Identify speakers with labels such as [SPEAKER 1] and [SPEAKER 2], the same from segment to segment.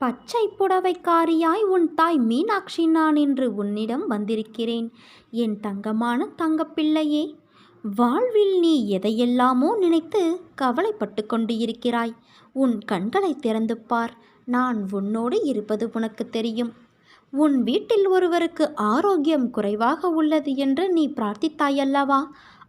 [SPEAKER 1] பச்சை புடவைக்காரியாய் உன் தாய் மீனாட்சி நான் இன்று உன்னிடம் வந்திருக்கிறேன். என் தங்கமான தங்கப்பிள்ளையே வாழ்வில் நீ எதையெல்லாமோ நினைத்து கவலைப்பட்டு கொண்டு இருக்கிறாய் உன் கண்களை திறந்து பார் நான் உன்னோடு இருப்பது உனக்கு தெரியும். உன் வீட்டில் ஒருவருக்கு ஆரோக்கியம் குறைவாக உள்ளது என்று நீ பிரார்த்தித்தாயல்லவா?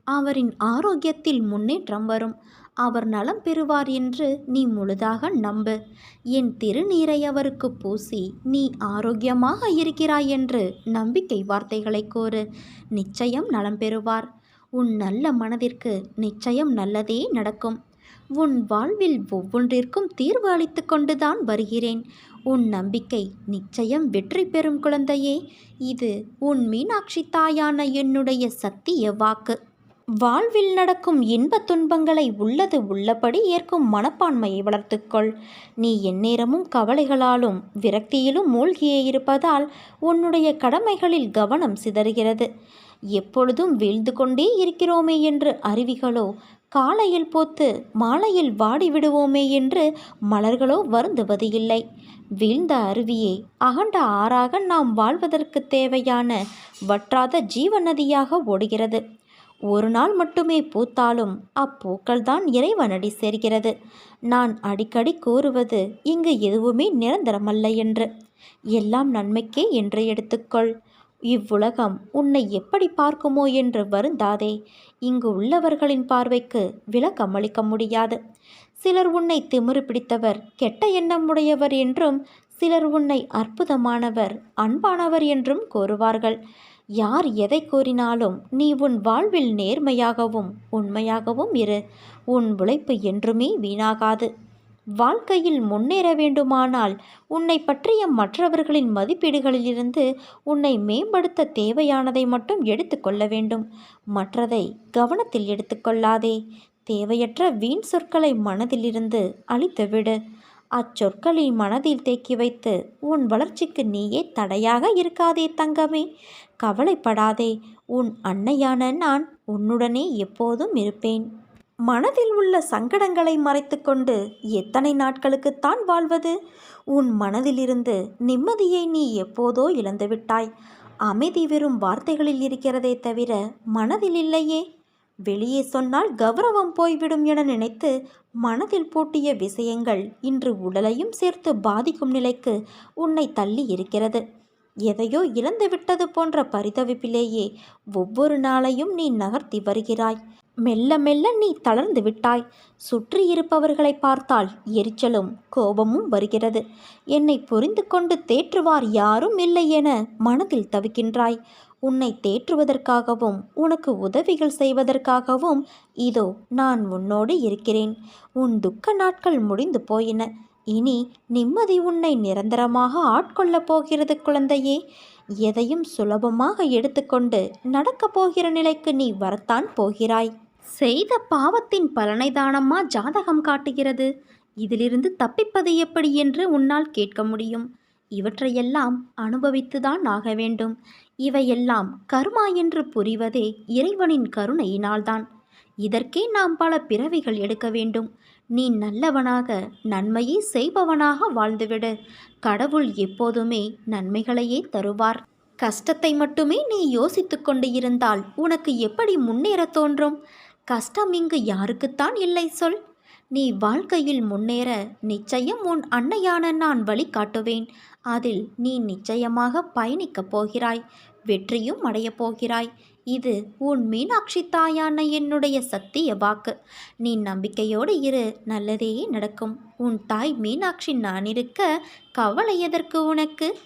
[SPEAKER 1] அவரின் ஆரோக்கியத்தில் முன்னேற்றம் வரும். அவர் நலம் பெறுவார் என்று நீ முழுதாக நம்பு. என் திருநீரை அவருக்கு பூசி நீ ஆரோக்கியமாக இருக்கிறாய் என்று நம்பிக்கை வார்த்தைகளை கூறு. நிச்சயம் நலம் பெறுவார். உன் நல்ல மனதிற்கு நிச்சயம் நல்லதே நடக்கும். உன் வாழ்வில் ஒவ்வொன்றிற்கும் தீர்வு அளித்து கொண்டுதான் வருகிறேன். உன் நம்பிக்கை நிச்சயம் வெற்றி பெறும் குழந்தையே. இது உன் மீனாட்சி தாயான என்னுடைய சத்திய வாக்கு. வாழ்வில் நடக்கும் இன்பத் துன்பங்களை உள்ளது உள்ளபடி ஏற்கும் மனப்பான்மையை வளர்த்துக்கொள். நீ எந்நேரமும் கவலைகளாலும் விரக்தியிலும் மூழ்கியே இருப்பதால் உன்னுடைய கடமைகளில் கவனம் சிதறுகிறது. எப்பொழுதும் வீழ்ந்து கொண்டே இருக்கிறோமே என்று அருவிகளோ காலையில் போத்து மாலையில் வாடி விடுவோமே என்று மலர்களோ வருந்துவது இல்லை. வீழ்ந்த அருவியே அகண்ட ஆறாக நாம் வாழ்வதற்கு தேவையான வற்றாத ஜீவநதியாக ஓடுகிறது. ஒரு நாள் மட்டுமே பூத்தாலும் அப்பூக்கள்தான் இறைவனடி சேர்கிறது. நான் அடிக்கடி கூறுவது இங்கு எதுவுமே நிரந்தரமல்ல என்று. எல்லாம் நன்மைக்கே என்று எடுத்துக்கொள். இவ்வுலகம் உன்னை எப்படி பார்க்குமோ என்று வருந்தாதே. இங்கு உள்ளவர்களின் பார்வைக்கு விளக்கம் அளிக்க முடியாது. சிலர் உன்னை திமிரு பிடித்தவர் கெட்ட எண்ணம் உடையவர் என்றும் சிலர் உன்னை அற்புதமானவர் அன்பானவர் என்றும் கூறுவார்கள். யார் எதை கூறினாலும் நீ உன் வாழ்வில் நேர்மையாகவும் உண்மையாகவும் இரு. உன் உழைப்பு என்றுமே வீணாகாது. வாழ்க்கையில் முன்னேற வேண்டுமானால் உன்னை பற்றிய மற்றவர்களின் மதிப்பீடுகளிலிருந்து உன்னை மேம்படுத்த தேவையானதை மட்டும் எடுத்துக்கொள்ள வேண்டும். மற்றதை கவனத்தில் எடுத்துக்கொள்ளாதே தேவையற்ற வீண் சொற்களை மனதிலிருந்து அழித்துவிடு. அச்சொற்களை மனதில் தேக்கி வைத்து உன் வளர்ச்சிக்கு நீயே தடையாக இருக்காதே தங்கமே கவலைப்படாதே உன் அன்னையான நான் உன்னுடனே எப்போதும் இருப்பேன் மனதில் உள்ள சங்கடங்களை மறைத்துக்கொண்டு எத்தனை நாட்களுக்குத்தான் வாழ்வது? உன் மனதிலிருந்து நிம்மதியை நீ எப்போதோ இழந்துவிட்டாய் அமைதி வெறும் வார்த்தைகளில் இருக்கிறதே தவிர மனதில் இல்லையே. வெளியே சொன்னால் கௌரவம் போய்விடும் என நினைத்து மனதில் பூட்டிய விஷயங்கள் இன்று உடலையும் சேர்த்து பாதிக்கும் நிலைக்கு உன்னை தள்ளி இருக்கிறது. எதையோ இழந்து விட்டது போன்ற பரிதவிப்பிலேயே ஒவ்வொரு நாளையும் நீ நகர்த்தி வருகிறாய். மெல்ல மெல்ல நீ தளர்ந்து விட்டாய். சுற்றி இருப்பவர்களை பார்த்தால் எரிச்சலும் கோபமும் வருகிறது. என்னை புரிந்து கொண்டு தேற்றுவார் யாரும் இல்லை என மனதில் தவிக்கின்றாய். உன்னை தேற்றுவதற்காகவும் உனக்கு உதவிகள் செய்வதற்காகவும் இதோ நான் உன்னோடு இருக்கிறேன். உன் துக்க நாட்கள் முடிந்து போயின. இனி நிம்மதி உன்னை நிரந்தரமாக ஆட்கொள்ளப் போகிறது குழந்தையே. எதையும் சுலபமாக எடுத்துக்கொண்டு நடக்கப் போகிற நிலைக்கு நீ வரத்தான் போகிறாய். செய்த பாவத்தின் பலனை தானம்மா ஜாதகம் காட்டுகிறது. இதிலிருந்து தப்பிப்பது எப்படி என்று உன்னால் கேட்க முடியும். இவற்றையெல்லாம் அனுபவித்துதான் ஆக வேண்டும். இவையெல்லாம் கர்மா என்று புரிவதே இறைவனின் கருணையினால்தான். இதற்கே நாம் பல பிறவிகள் எடுக்க வேண்டும். நீ நல்லவனாக நன்மையை செய்பவனாக வாழ்ந்துவிடு. கடவுள் எப்போதுமே நன்மைகளையே தருவார். கஷ்டத்தை மட்டுமே நீ யோசித்து கொண்டு இருந்தால் உனக்கு எப்படி முன்னேற தோன்றும்? கஷ்டம் இங்கு யாருக்குத்தான் இல்லை சொல். நீ வாழ்க்கையில் முன்னேற நிச்சயம் உன் அன்னையான நான் வழி காட்டுவேன் அதில் நீ நிச்சயமாக பயணிக்கப் போகிறாய் வெற்றியும் அடையப் போகிறாய். இது உன் மீனாட்சி தாயான என்னுடைய சத்திய வாக்கு. நீ நம்பிக்கையோடு இரு நல்லதே நடக்கும். உன் தாய் மீனாட்சி நான் இருக்க கவலை எதற்கு உனக்கு?